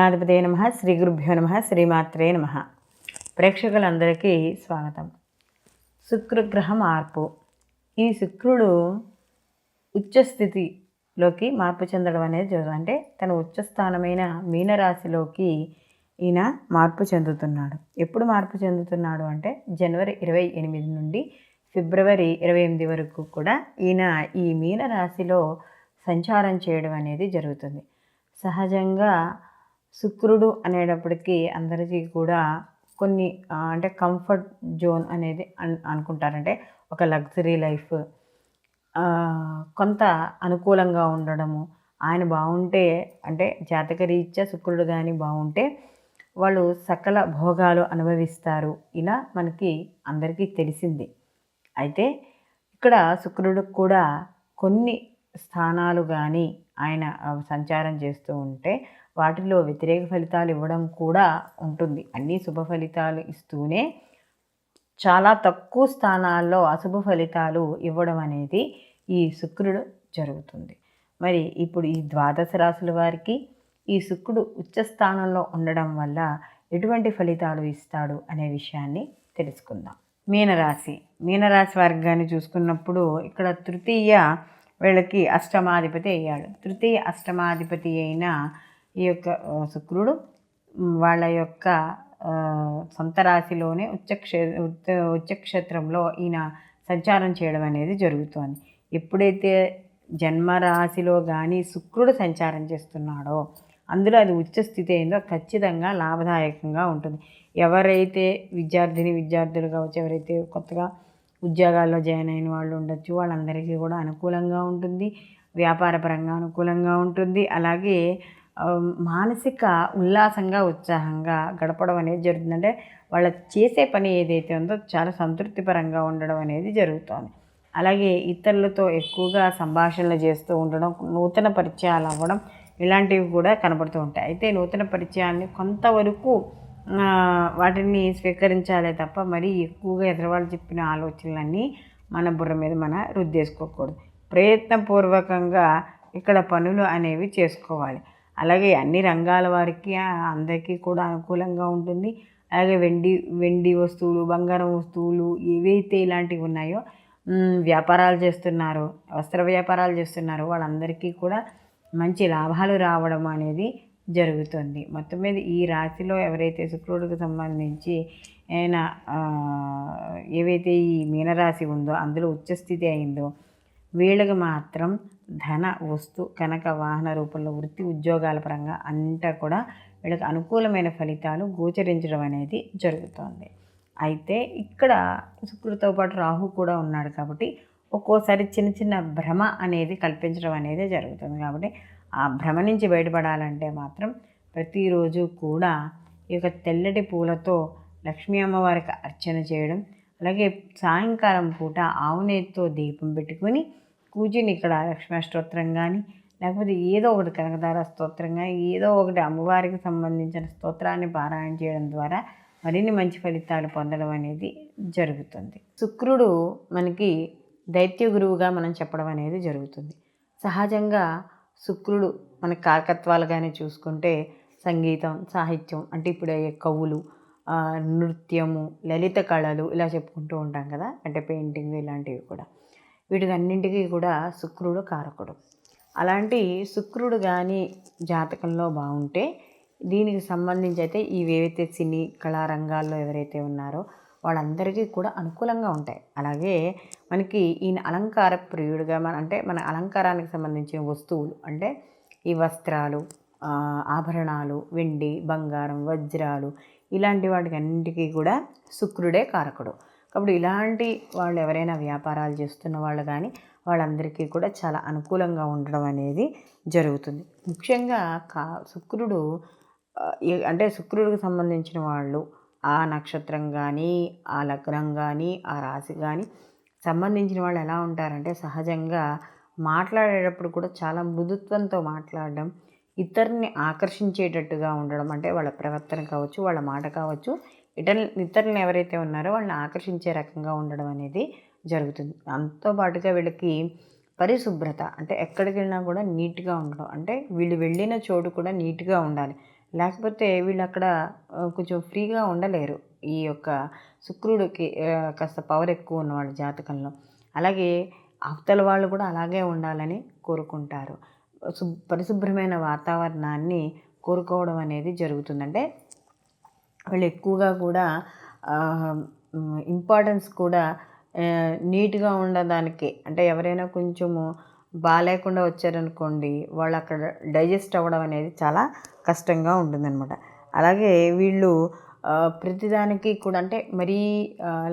గణాధిపతే నమ శ్రీ గురుభ్యో నమ శ్రీమాత్రే నమ. ప్రేక్షకులందరికీ స్వాగతం. శుక్రగ్రహ మార్పు ఈ శుక్రుడు ఉచ్చస్థితిలోకి మార్పు చెందడం అనేది జరుగుతుంది అంటే తన ఉచ్చస్థానమైన మీనరాశిలోకి ఈయన మార్పు చెందుతున్నాడు. ఎప్పుడు మార్పు చెందుతున్నాడు అంటే జనవరి ఇరవై ఎనిమిది నుండి ఫిబ్రవరి ఇరవై ఎనిమిది వరకు కూడా ఈయన ఈ మీనరాశిలో సంచారం చేయడం అనేది జరుగుతుంది. సహజంగా శుక్రుడు అనేటప్పటికీ అందరికీ కూడా కొన్ని అంటే కంఫర్ట్ జోన్ అనేది అన్ అనుకుంటారంటే ఒక లగ్జరీ లైఫ్ కొంత అనుకూలంగా ఉండడము ఆయన బాగుంటే అంటే జాతక రీత్యా శుక్రుడు కానీ బాగుంటే వాళ్ళు సకల భోగాలు అనుభవిస్తారు. ఇలా మనకి అందరికీ తెలిసింది. అయితే ఇక్కడ శుక్రుడికి కూడా కొన్ని స్థానాలు కానీ ఆయన సంచారం చేస్తూ ఉంటే వాటిలో వ్యతిరేక ఫలితాలు ఇవ్వడం కూడా ఉంటుంది. అన్ని శుభ ఫలితాలు ఇస్తూనే చాలా తక్కువ స్థానాల్లో అశుభ ఫలితాలు ఇవ్వడం అనేది ఈ శుక్రుడు జరుగుతుంది. మరి ఇప్పుడు ఈ ద్వాదశ రాశుల వారికి ఈ శుక్రుడు ఉచ్చ స్థానంలో ఉండడం వల్ల ఎటువంటి ఫలితాలు ఇస్తాడు అనే విషయాన్ని తెలుసుకుందాం. మీనరాశి. మీనరాశి వారికి కానీ చూసుకున్నప్పుడు ఇక్కడ తృతీయ వీళ్ళకి అష్టమాధిపతి అయ్యాడు. తృతీయ అష్టమాధిపతి అయిన ఈ యొక్క శుక్రుడు వాళ్ళ యొక్క సొంత రాశిలోనే ఉచ్చక్షే ఉచ్చక్షేత్రంలో ఈయన సంచారం చేయడం అనేది జరుగుతోంది. ఎప్పుడైతే జన్మరాశిలో కానీ శుక్రుడు సంచారం చేస్తున్నాడో అందులో అది ఉచ్చ స్థితి అయిందో ఖచ్చితంగా లాభదాయకంగా ఉంటుంది. ఎవరైతే విద్యార్థిని విద్యార్థులు కావచ్చు ఎవరైతే కొత్తగా ఉద్యోగాల్లో జాయిన్ అయిన వాళ్ళు ఉండొచ్చు. వాళ్ళందరికీ కూడా అనుకూలంగా ఉంటుంది. వ్యాపారపరంగా అనుకూలంగా ఉంటుంది. అలాగే మానసిక ఉల్లాసంగా ఉత్సాహంగా గడపడం అనేది జరుగుతుంది. అంటే వాళ్ళ చేసే పని ఏదైతే ఉందో చాలా సంతృప్తిపరంగా ఉండడం అనేది జరుగుతుంది. అలాగే ఇతరులతో ఎక్కువగా సంభాషణలు చేస్తూ ఉండడం నూతన పరిచయాలు అవ్వడం ఇలాంటివి కూడా కనబడుతూ ఉంటాయి. అయితే నూతన పరిచయాల్ని కొంతవరకు వాటిని స్వీకరించాలే తప్ప మరీ ఎక్కువగా ఎదురువాళ్ళు చెప్పిన ఆలోచనలన్నీ మన బుర్ర మీద మన రుద్దేసుకోకూడదు ప్రయత్నపూర్వకంగా ఇక్కడ పనులు అనేవి చేసుకోవాలి. అలాగే అన్ని రంగాల వారికి అందరికీ కూడా అనుకూలంగా ఉంటుంది. అలాగే వెండి వెండి వస్తువులు బంగారం వస్తువులు ఏవైతే ఇలాంటివి ఉన్నాయో వ్యాపారాలు చేస్తున్నారు వస్త్ర వ్యాపారాలు చేస్తున్నారు వాళ్ళందరికీ కూడా మంచి లాభాలు రావడం అనేది జరుగుతుంది. మొత్తం మీద ఈ రాశిలో ఎవరైతే శుక్రుడికి సంబంధించి ఆయన ఏవైతే ఈ మీనరాశి ఉందో అందులో ఉచ్చస్థితి అయిందో వీళ్ళకి మాత్రం ధన వస్తు కనక వాహన రూపంలో వృత్తి ఉద్యోగాల పరంగా అంతా కూడా వీళ్ళకి అనుకూలమైన ఫలితాలు గోచరించడం అనేది జరుగుతుంది. అయితే ఇక్కడ శుక్రుడితో పాటు రాహు కూడా ఉన్నాడు కాబట్టి ఒక్కోసారి చిన్న చిన్న భ్రమ అనేది కల్పించడం అనేది జరుగుతుంది. కాబట్టి ఆ భ్రమ నుంచి బయటపడాలంటే మాత్రం ప్రతిరోజు కూడా ఈ యొక్క తెల్లటి పూలతో లక్ష్మీ అమ్మవారికి అర్చన చేయడం అలాగే సాయంకాలం పూట ఆవు దీపం పెట్టుకొని కూర్చుని ఇక్కడ లక్ష్మీ స్తోత్రం కానీ లేకపోతే ఏదో ఒకటి కనకదార స్తోత్రం కానీ ఏదో ఒకటి అమ్మవారికి సంబంధించిన స్తోత్రాన్ని పారాయణ చేయడం ద్వారా మరిన్ని మంచి ఫలితాలు పొందడం అనేది జరుగుతుంది. శుక్రుడు మనకి దైత్య గురువుగా మనం చెప్పడం అనేది జరుగుతుంది. సహజంగా శుక్రుడు మన కారకత్వాలు కానీ చూసుకుంటే సంగీతం సాహిత్యం అంటే ఇప్పుడు అయ్యే కవులు నృత్యము లలిత కళలు ఇలా చెప్పుకుంటూ ఉంటాం కదా అంటే పెయింటింగ్ ఇలాంటివి కూడా. వీటికన్నింటికీ కూడా శుక్రుడు కారకుడు. అలాంటి శుక్రుడు కానీ జాతకంలో బాగుంటే దీనికి సంబంధించి అయితే ఇవేవైతే సినీ కళారంగాల్లో ఎవరైతే ఉన్నారో వాళ్ళందరికీ కూడా అనుకూలంగా ఉంటాయి. అలాగే మనకి ఈయన అలంకార ప్రియుడిగా మన అంటే మన అలంకారానికి సంబంధించిన వస్తువులు అంటే ఈ వస్త్రాలు ఆభరణాలు వెండి బంగారం వజ్రాలు ఇలాంటి వాటికి అన్నింటికీ కూడా శుక్రుడే కారకుడు. కాబట్టి ఇలాంటి వాళ్ళు ఎవరైనా వ్యాపారాలు చేస్తున్న వాళ్ళు కానీ వాళ్ళందరికీ కూడా చాలా అనుకూలంగా ఉండడం అనేది జరుగుతుంది. ముఖ్యంగా కా శుక్రుడు అంటే శుక్రుడికి సంబంధించిన వాళ్ళు ఆ నక్షత్రం కానీ ఆ లగ్నం కానీ ఆ రాశి కానీ సంబంధించిన వాళ్ళు ఎలా ఉంటారంటే సహజంగా మాట్లాడేటప్పుడు కూడా చాలా మృదుత్వంతో మాట్లాడడం ఇతరుని ఆకర్షించేటట్టుగా ఉండడం అంటే వాళ్ళ ప్రవర్తన కావచ్చు వాళ్ళ మాట కావచ్చు ఇతరులు ఇతరులను ఎవరైతే ఉన్నారో వాళ్ళని ఆకర్షించే రకంగా ఉండడం అనేది జరుగుతుంది. దాంతో పాటుగా వీళ్ళకి పరిశుభ్రత అంటే ఎక్కడికి వెళ్ళినా కూడా నీట్గా ఉండడం అంటే వీళ్ళు వెళ్ళిన చోటు కూడా నీట్గా ఉండాలి. లేకపోతే వీళ్ళు అక్కడ కొంచెం ఫ్రీగా ఉండలేరు. ఈ యొక్క శుక్రుడికి కాస్త పవర్ ఎక్కువ ఉన్నవాళ్ళ జాతకంలో. అలాగే అవతల వాళ్ళు కూడా అలాగే ఉండాలని కోరుకుంటారు. పరిశుభ్రమైన వాతావరణాన్ని కోరుకోవడం అనేది జరుగుతుందంటే వాళ్ళు ఎక్కువగా కూడా ఇంపార్టెన్స్ కూడా నీట్గా ఉండడానికి. అంటే ఎవరైనా కొంచెము బాగాలేకుండా వచ్చారనుకోండి వాళ్ళు అక్కడ డైజెస్ట్ అవ్వడం అనేది చాలా కష్టంగా ఉంటుందన్నమాట. అలాగే వీళ్ళు ప్రతిదానికి కూడా అంటే మరీ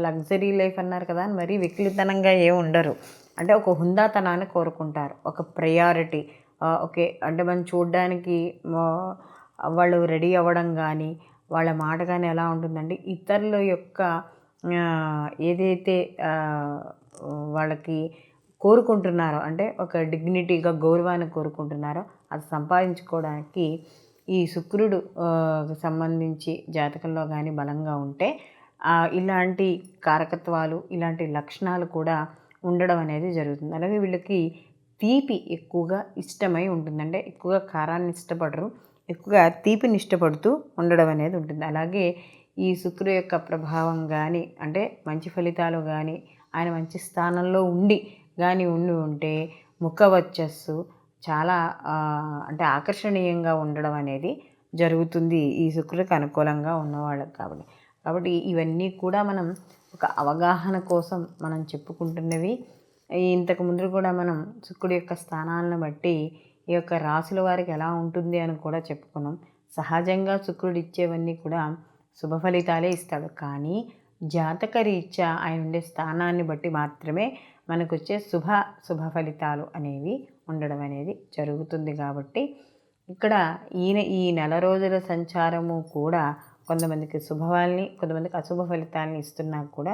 లగ్జరీ లైఫ్ అన్నారు కదా మరీ వికలితనంగా ఏ ఉండరు. అంటే ఒక హుందాతనాన్ని కోరుకుంటారు. ఒక ప్రయారిటీ ఓకే అంటే మనం చూడడానికి వాళ్ళు రెడీ అవ్వడం కానీ వాళ్ళ మాట కానీ ఎలా ఉంటుందండి ఇతరుల యొక్క ఏదైతే వాళ్ళకి కోరుకుంటున్నారో అంటే ఒక డిగ్నిటీగా గౌరవాన్ని కోరుకుంటున్నారో అది సంపాదించుకోవడానికి ఈ శుక్రుడు సంబంధించి జాతకంలో కానీ బలంగా ఉంటే ఇలాంటి కారకత్వాలు ఇలాంటి లక్షణాలు కూడా ఉండడం అనేది జరుగుతుంది. అలాగే వీళ్ళకి తీపి ఎక్కువగా ఇష్టమై ఉంటుంది. అంటే ఎక్కువగా కారాన్ని ఇష్టపడరు ఎక్కువగా తీపిని ఇష్టపడుతూ ఉండడం అనేది ఉంటుంది. అలాగే ఈ శుక్రుడు యొక్క ప్రభావం కానీ అంటే మంచి ఫలితాలు కానీ ఆయన మంచి స్థానంలో ఉండి కానీ ఉండి ఉంటే ముఖ వచ్చస్సు చాలా అంటే ఆకర్షణీయంగా ఉండడం అనేది జరుగుతుంది. ఈ శుక్రుడికి అనుకూలంగా ఉన్నవాళ్ళకి కాబట్టి. కాబట్టి ఇవన్నీ కూడా మనం ఒక అవగాహన కోసం మనం చెప్పుకుంటున్నవి. ఇంతకు ముందు కూడా మనం శుక్రుడి యొక్క స్థానాలను బట్టి ఈ యొక్క రాసుల వారికి ఎలా ఉంటుంది అని కూడా చెప్పుకున్నాం. సహజంగా శుక్రుడు ఇచ్చేవన్నీ కూడా శుభ ఫలితాలే ఇస్తాడు. కానీ జాతక రీత్యా ఆయన ఉండే స్థానాన్ని బట్టి మాత్రమే మనకు వచ్చే శుభ శుభ ఫలితాలు అనేవి ఉండడం అనేది జరుగుతుంది కాబట్టి ఇక్కడ ఈయన ఈ నెల రోజుల సంచారము కూడా కొంతమందికి శుభవాల్ని కొంతమందికి అశుభ ఫలితాలని ఇస్తున్నా కూడా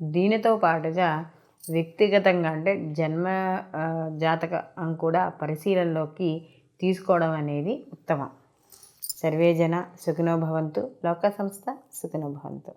దీనితో పాటుగా వ్యక్తిగతంగా అంటే జన్మ జాతకం కూడా పరిశీలనలోకి తీసుకోవడం అనేది ఉత్తమం. సర్వేజన సుఖినోభవంతు లోక సంస్థ సుఖినోభవంతు